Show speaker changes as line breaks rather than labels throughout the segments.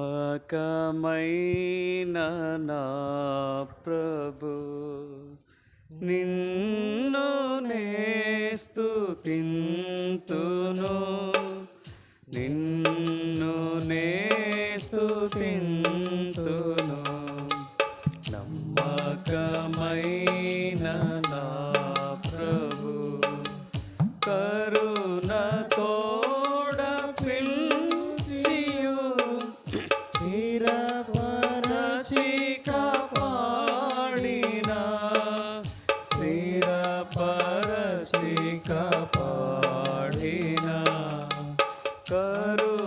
నమ్మకమైన నా ప్రభు.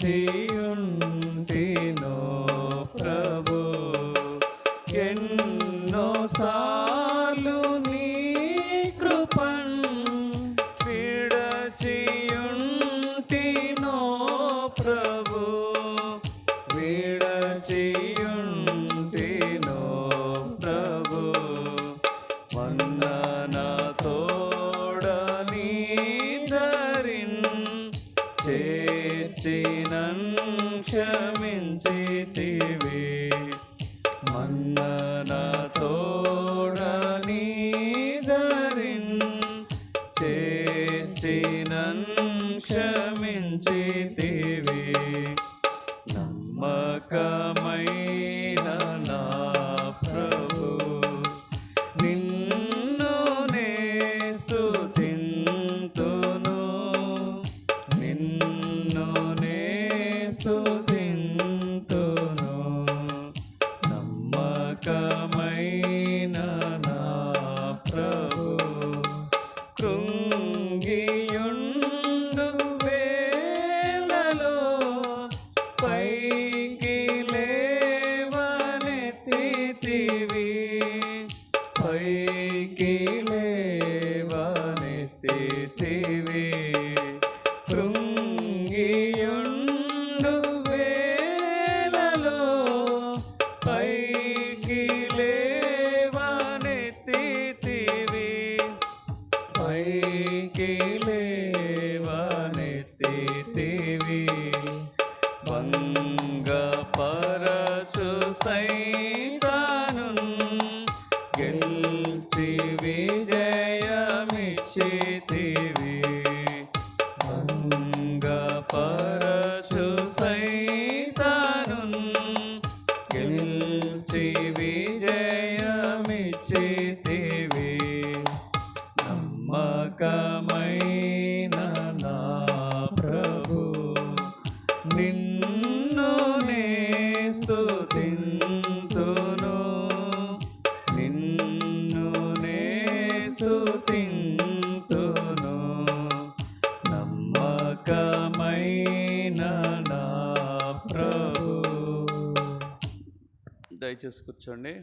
చేయుంటినో ప్రభు ఎన్నో సార్లు నీ కృపన్ విడచియుంటినో ప్రభు విడచియు వందనతో భంగపరచు సైతాను గెలిచి విజయమిచ్చితివి. భంగపరచు సైతాను గెలిచి విజయమిచ్చితివి. నమ్మకమ స్థుతింతును నిన్ను నా దయచేసి కూర్చోండి.